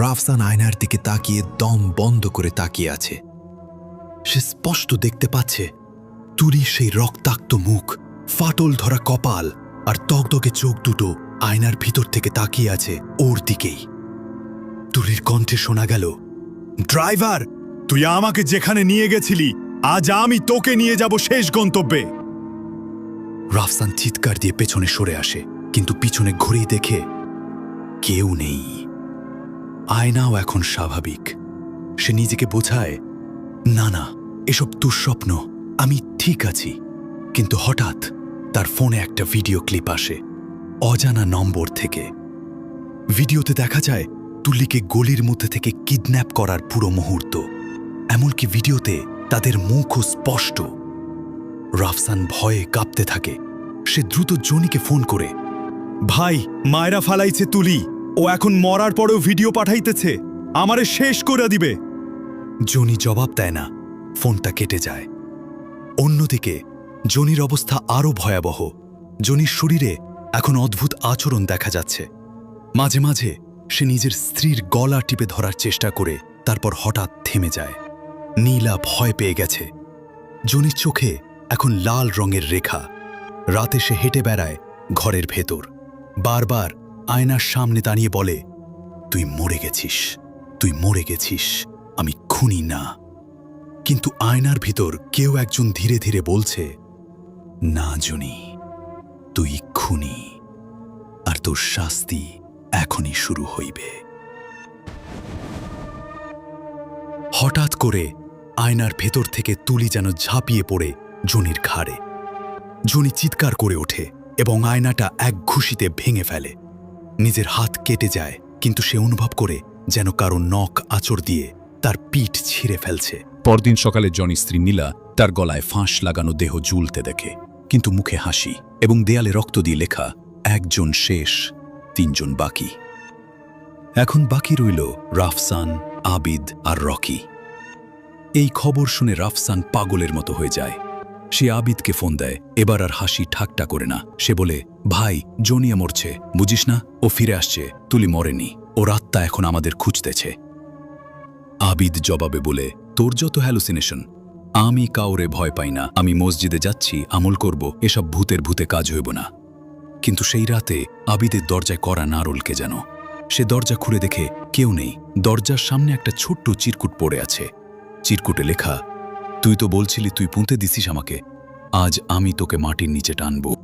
রাফসান আয়নার দিকে তাকিয়ে দম বন্ধ করে তাকিয়ে আছে। সে স্পষ্ট দেখতে পাচ্ছে তুলি সেই রক্তাক্ত মুখ, ফাটল ধরা কপাল আর তকতকে চোখ দুটো আয়নার ভিতর থেকে তাকিয়ে আছে ওর দিকেই। তুলির কণ্ঠে শোনা গেল, ড্রাইভার, তুই আমাকে যেখানে নিয়ে গেছিলি, আজ আমি তোকে নিয়ে যাব শেষ গন্তব্যে। রাফসান চিৎকার দিয়ে পেছনে সরে আসে, কিন্তু পিছনে ঘুরেই দেখে কেউ নেই। আয়নাও এখন স্বাভাবিক। সে নিজেকে বোঝায়, না না, এসব দুঃস্বপ্ন, আমি ঠিক আছি। কিন্তু হঠাৎ তার ফোনে একটা ভিডিও ক্লিপ আসে, অজানা নম্বর থেকে। ভিডিওতে দেখা যায়, তুল্লিকে গলির মধ্যে থেকে কিডন্যাপ করার পুরো মুহূর্ত। এমনকি ভিডিওতে তাদের মুখও স্পষ্ট। রাফসান ভয়ে কাঁপতে থাকে। সে দ্রুত জনিকে ফোন করে, ভাই, মায়েরা ফালাইছে তুলি। ও এখন মরার পরেও ভিডিও পাঠাইতেছে। আমারে শেষ করে দিবে। জনি জবাব দেয় না। ফোনটা কেটে যায়। অন্যদিকে, জনির অবস্থা আরও ভয়াবহ। জনির শরীরে এখন অদ্ভুত আচরণ দেখা যাচ্ছে। মাঝে মাঝে সে নিজের স্ত্রীর গলা টিপে ধরার চেষ্টা করে, তারপর হঠাৎ থেমে যায়। নীলা ভয় পেয়ে গেছে। জনির চোখে এখন লাল রঙের রেখা। রাতে সে হেঁটে বেড়ায় ঘরের ভেতর। বারবার আয়নার সামনে দাঁড়িয়ে বলে, তুই মরে গেছিস, তুই মরে গেছিস, আমি খুনি না। কিন্তু আয়নার ভিতর কেউ একজন ধীরে ধীরে বলছে, না, জনি, তুই খুনি, আর তোর শাস্তি এখনই শুরু হইবে। হঠাৎ করে আয়নার ভেতর থেকে তুলি যেন ঝাঁপিয়ে পড়ে জনির ঘাড়ে। জনি চিৎকার করে ওঠে এবং আয়নাটা এক ঘুষিতে ভেঙে ফেলে। নিজের হাত কেটে যায়, কিন্তু সে অনুভব করে যেন কারও নখ আচর দিয়ে তার পিঠ ছিঁড়ে ফেলছে। পরদিন সকালে জনি স্ত্রী নীলা তার গলায় ফাঁস লাগানো দেহ ঝুলতে দেখে, কিন্তু মুখে হাসি এবং দেয়ালে রক্ত দিয়ে লেখা, একজন শেষ, তিনজন বাকি। এখন বাকি রইল রাফসান, আবিদ আর রকি। এই খবর শুনে রাফসান পাগলের মতো হয়ে যায়। সে আবিদকে ফোন দেয়। এবার আর হাসি ঠাকটা করে না। সে বলে, ভাই জনিয়া মরছে। বুঝিস না? ও ফিরে আসছে। তুলি মরেনি। ওর আত্মা এখন আমাদের খুঁজতেছে। আবিদ জবাবে বলে, তোর যত হ্যালুসিনেশন। আমি কাউরে ভয় পাই না। আমি মসজিদে যাচ্ছি, আমল করব। এসব ভূতের ভূতে কাজ হইব না। কিন্তু সেই রাতে আবিদের দরজায় করা নারলকে যেন। সে দরজা খুলে দেখে কেউ নেই। দরজার সামনে একটা ছোট্ট চিরকুট পড়ে আছে। চিরকুটে লেখা তুই তো বলছিলি তুই পুঁতে দিছিস আমাকে। আজ আমি তোকে মাটির নিচে টানব।